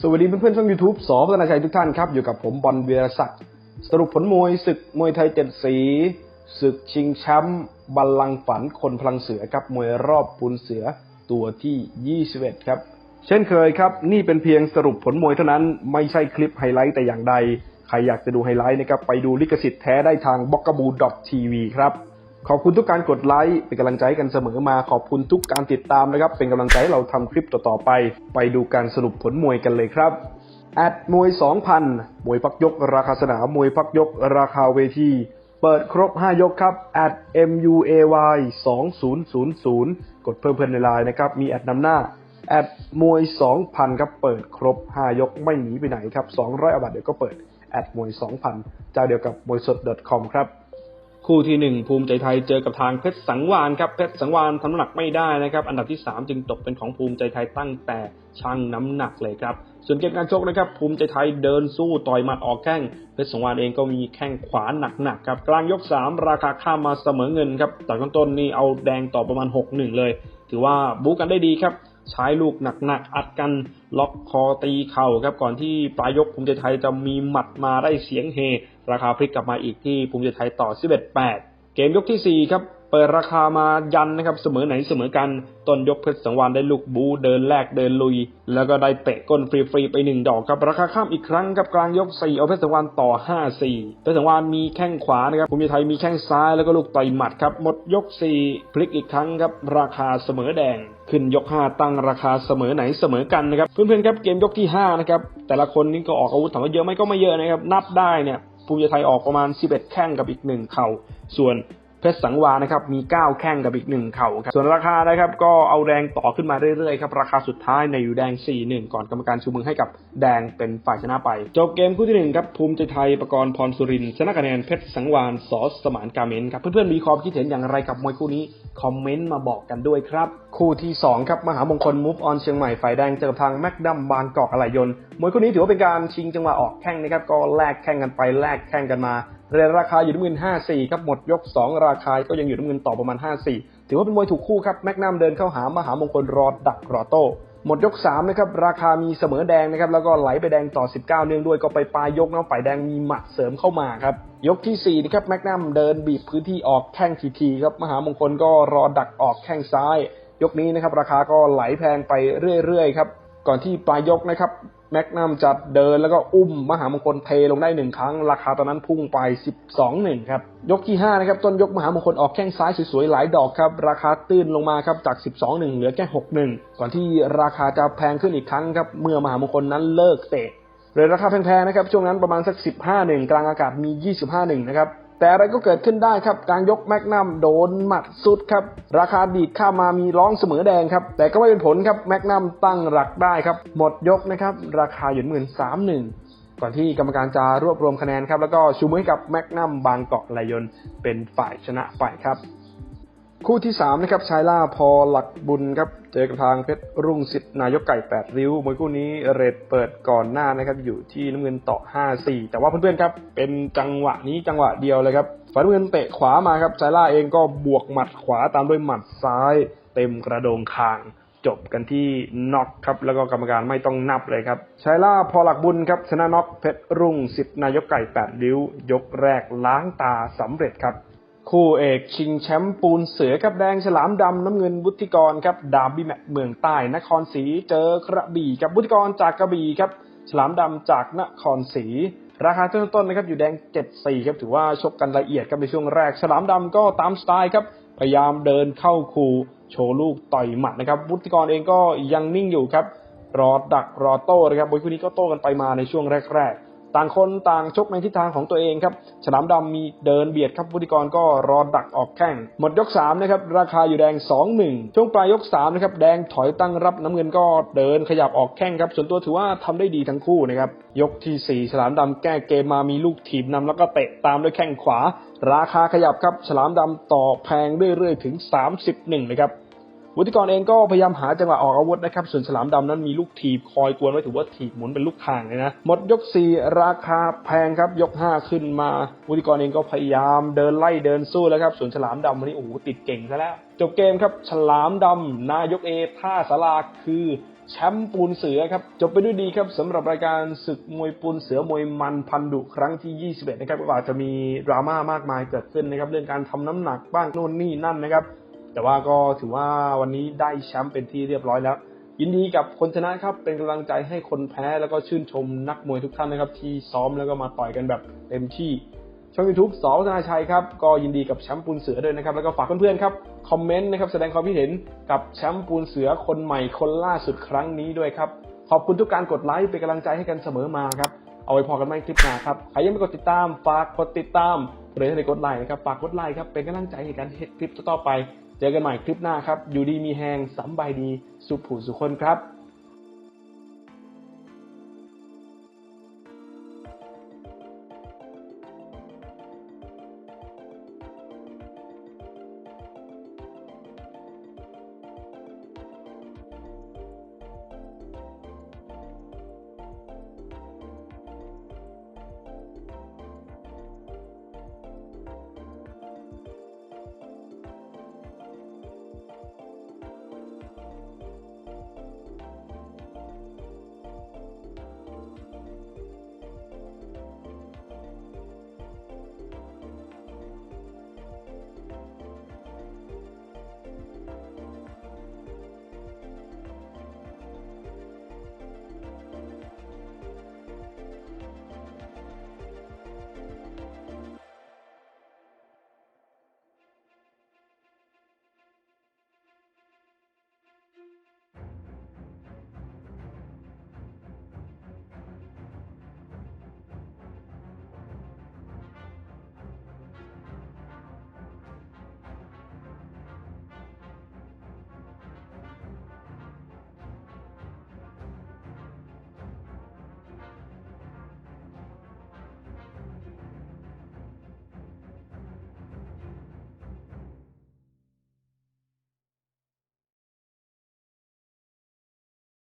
สวัสดีเพื่อนๆช่อง YouTube สอพัฒนาชัยทุกท่านครับ อยู่กับผมบอลเวียรศักดิ์สรุปผลมวยศึกมวยไทยเจ็ดสีศึกชิงแชมป์บัลลังก์ฝันคนพลังเสือครับมวยรอบปูนเสือตัวที่ 21 ครับ เช่นเคยครับ นี่เป็นเพียงสรุปผลมวยเท่านั้นไม่ใช่คลิปไฮไลท์แต่อย่างใด ใครอยากจะดูไฮไลท์นะครับไปดูลิขสิทธิ์แท้ได้ทาง b o k a b o t v ครับ ขอบคุณทุกการกดไลค์เป็นกำลังใจกันเสมอมา ขอบคุณทุกการติดตามนะครับ เป็นกำลังใจให้เราทำคลิปต่อๆไป ไปดูการสรุปผลมวยกันเลยครับแอดมวย 2,000 มวยพักยก ราคาสนามมวยพักยก ราคาเวที เปิดครบ 5 ยกครับ at muay 2000 กดเพิ่มเพื่อนในไลน์นะครับ มีแอดนำหน้า แอดมวย 2,000 ครับ เปิดครบ 5 ยกไม่หนีไปไหนครับ 200อบาทเดี๋ยวก็เปิด แอดมวย 2,000 เจ้าเดียวกับมวยสด .com ครับ คู่ที่หนึ่งภูมิใจไทยเจอกับทางเพชรสังวานครับเพชรสังวานทำน้ำหนักไม่ได้นะครับ อันดับที่ 3 จึงตกเป็นของภูมิใจไทยตั้งแต่ชั่งน้ำหนักเลยครับส่วนเกมการชกนะครับภูมิใจไทยเดินสู้ต่อยหมัดออกแข้งเพชรสังวานเองก็มีแข้งขวาหนักๆครับกลางยก 3 ราคาข้ามมาเสมอเงินครับจากต้นๆนี่เอาแดงต่อประมาณ 6-1 เลย ถือว่าบู๊กันได้ดีครับ ใช้ลูกหนักๆอัดกันล็อกคอตีเข่าครับก่อนที่ปลายยกภูมิใจไทยจะมีหมัดมาได้เสียงเฮ ราคาพลิกกลับมาอีกที่ภูมิใจไทยต่อ 11-8 เกมยกที่ 4 ครับเปิดราคามายันนะครับเสมอไหนเสมอกันต้นยกเพชรสังวานได้ลูกบูเดินแลกเดินลุย แล้วก็ได้เตะก้นฟรีๆไป1ดอกครับราคาข้ามอีกครั้งครับกลางยก4เอาเพชรสังวานต่อ 5-4 เพชรสังวานมีแข้งขวานะครับภูมิใจไทยมีแข้งซ้ายแล้วก็ลูกต่อยหมัดครับหมดยก 4 พลิกอีกครั้งครับราคาเสมอแดง ขึ้นยก 5 ตั้งราคาเสมอไหนเสมอกันนะครับเพื่อนๆครับเกมยกที่5นะครับแต่ละคนนี่ก็ออกอาวุธถามว่าเยอะไหมก็ไม่เยอะนะครับนับได้เนี่ยภูมิใจไทยออกประมาณ 11 แข้งกับอีก 1 เข่า ส่วนเพชรสังวานะครับมี 9 แข้งกับอีก 1 เข่าครับส่วนราคานะครับก็เอาแดงต่อขึ้นมาเรื่อยๆครับราคาสุดท้ายในอยู่แดง 4-1 ก่อนกรรมการชูมือให้กับแดงเป็นฝ่ายชนะไป จบเกมคู่ที่1ครับภูมิใจไทยประกรณ์พรสุรินชนะคะแนนเพชรสังวานสอสมานกาเมนครับเพื่อนๆมีความคิดเห็นอย่างไรกับมวยคู่นี้ คอมเมนต์มาบอกกันด้วยครับ คู่ที่ 2 ครับ มหามงคลมูฟออนเชียงใหม่ฝ่ายแดงเจอกับทางแม็กดัมบางกอกอะไหลยนมวยคู่นี้ถือว่าเป็นการชิงจังหวะออกแข้งนะครับ ก็แลกแข้งกันไปแลกแข้งกันมาเรียนราคาอยู่ที่หมื่นห้าสี่ครับหมดยก 2 ราคาก็ยังอยู่ที่หมื่นต่อประมาณ 5-4 ถือว่าเป็นมวยถูกคู่ครับแม็กนัมเดินเข้าหามหามงคลรอดักรอโต้ หมดยก3นะครับราคามีเสมอแดงนะครับแล้วก็ไหลไปแดงต่อ 19 เนื่องด้วยก็ไปปลายยกน้ำฝ่ายแดงมีหมัดเสริมเข้ามาครับยกที่4นะครับแม็กนัมเดินบีบพื้นที่ออกแข้งทีๆครับมหามงคลก็รอดักออกแข้งซ้าย ยกนี้นะครับราคาก็ไหลแพงไปเรื่อยๆครับก่อนที่ปลายยกนะครับ แม็กนัมจัดเดินแล้วก็อุ้มมหามงคลเทลงได้หนึ่งครั้ง ราคาตอนนั้นพุ่งไป 12-1ครับ ยกที่ 5 นะครับ ต้นยกมหามงคลออกแข้งซ้ายสวยๆ หลายดอกครับ ราคาตื้นลงมาครับ จาก 12-1เหลือแค่6-1ก่อนที่ราคาจะแพงขึ้นอีกครั้งครับ เมื่อมหามงคลนั้นเลิกเตะเลยราคาแพงๆนะครับ ช่วงนั้นประมาณสัก 15-1กลางอากาศมี 25-1นะครับ แต่อะไรก็เกิดขึ้นได้ครับการยกแมกนัมโดนหมัดสุดครับ ราคาดีดข้ามามีร้องเสมอแดงครับ แต่ก็ไม่เป็นผลครับแมกนัมตั้งหลักได้ครับ หมดยกนะครับ ราคาอยู่หมื่นสามหนึ่งก่อนที่กรรมการจะรวบรวมคะแนนครับ แล้วก็ชูมือให้กับแมกนัมบางเกาะไหลยนเป็นฝ่ายชนะไปครับ คู่ที่3นะครับชายล่าพอหลักบุญครับเจอกับทางเพชรรุ่งสิทธิ์นายกไก่ 8 ริ้วมวยคู่นี้เรทเปิดก่อนหน้านะครับอยู่ที่น้ำเงินต่อ 5-4 แต่ว่าเพื่อนๆครับเป็นจังหวะนี้จังหวะเดียวเลยครับฝ่ายน้ำเงินเตะขวามาครับชายล่าเองก็บวกหมัดขวาตามด้วยหมัดซ้าย เต็มกระโดงคางจบกันที่น็อกครับแล้วก็กรรมการไม่ต้องนับเลยครับชายล่าพอหลักบุญครับชนะน็อกเพชรรุ่งสิทธิ์นายกไก่8ริ้วยกแรกล้างตาสำเร็จครับ คู่เอกชิงแชมป์ปูนเสือกับแดงฉลามดำน้ำเงินวุฒิกรครับดาบี้แมตเมืองใต้นครศรีเจอกระบี่กับวุฒิกรจากกระบี่ครับฉลามดำจากนครศรีราคาต้นต้นๆนะครับอยู่แดง 74 ครับถือว่าชกกันละเอียดครับในช่วงแรก ฉลามดำก็ตามสไตล์ครับพยายามเดินเข้าคูโชว์ลูกต่อยหมัดนะครับวุฒิกรเองก็ยังนิ่งอยู่ครับรอดักรอโต้นะครับมวยคู่นี้ก็โต้กันไปมาในช่วงแรกๆ ต่างคนต่างชกในทิศทางของตัวเองครับ ฉลามดำมีเดินเบียดครับวุฒิกรก็รอดักออกแข้ง หมดยก3นะครับ ราคาอยู่แดง 2-1 ช่วงปลายยก3นะครับ แดงถอยตั้งรับน้ำเงินก็เดินขยับออกแข้งครับ ส่วนตัวถือว่าทำได้ดีทั้งคู่นะครับ ยกทีสี่4 ฉลามดำแก้เกมมามีลูกถีบนำแล้วก็เตะตามด้วยแข้งขวา ราคาขยับครับ ฉลามดำต่อแพงเรื่อยๆถึง 31นะครับ วุฒิกรเองก็พยายามหาจังหวะออกอาวุธนะครับ ส่วนฉลามดำนั้นมีลูกทีบคอยกวนไว้ถือว่าถีบหมุนเป็นลูกคางเลยนะ หมดยก 4 ราคาแพงครับ ยก 5 ขึ้นมา วุฒิกรเองก็พยายามเดินไล่เดินสู้แล้วครับ ส่วนฉลามดำวันนี้โอ้โหติดเก่งซะแล้ว จบเกมครับฉลามดำนายกเอท่าสาราคือแชมป์ปูนเสือครับจบไปด้วยดีครับสำหรับรายการศึกมวยปูนเสือมวยมันพันดุครั้งที่ 21 นะครับก็อาจจะมีดราม่ามากมายเกิดขึ้นนะครับเรื่องการทำน้ำหนักบ้างโน่นนี่นั่นนะครับ แต่ว่าก็ถือว่าวันนี้ได้แชมป์เป็นที่เรียบร้อยแล้ว ยินดีกับคนชนะครับ เป็นกำลังใจให้คนแพ้แล้วก็ชื่นชมนักมวยทุกท่านนะครับ ที่ซ้อมแล้วก็มาต่อยกันแบบเต็มที่ช่อง YouTube สอวัฒนาชัยครับก็ยินดีกับแชมป์ปูนเสือด้วยนะครับ แล้วก็ฝากเพื่อนๆครับคอมเมนต์นะครับแสดงความคิดเห็นกับแชมป์ปูนเสือคนใหม่คนล่าสุดครั้งนี้ด้วยครับ ขอบคุณทุกการกดไลค์เป็นกำลังใจให้กันเสมอมาครับเอาไว้พอกันไม่คลิปหน้าครับใครยังไม่กดติดตามฝากกดติดตามหรือถ้าได้กดไลค์นะครับฝากกดไลค์ครับเป็นกำลังใจให้กันเฮ็ดคลิปต่อไป เจอกันใหม่คลิปหน้าครับ อยู่ดีมีแหงสำบายดี สุขผู้สุขคนครับ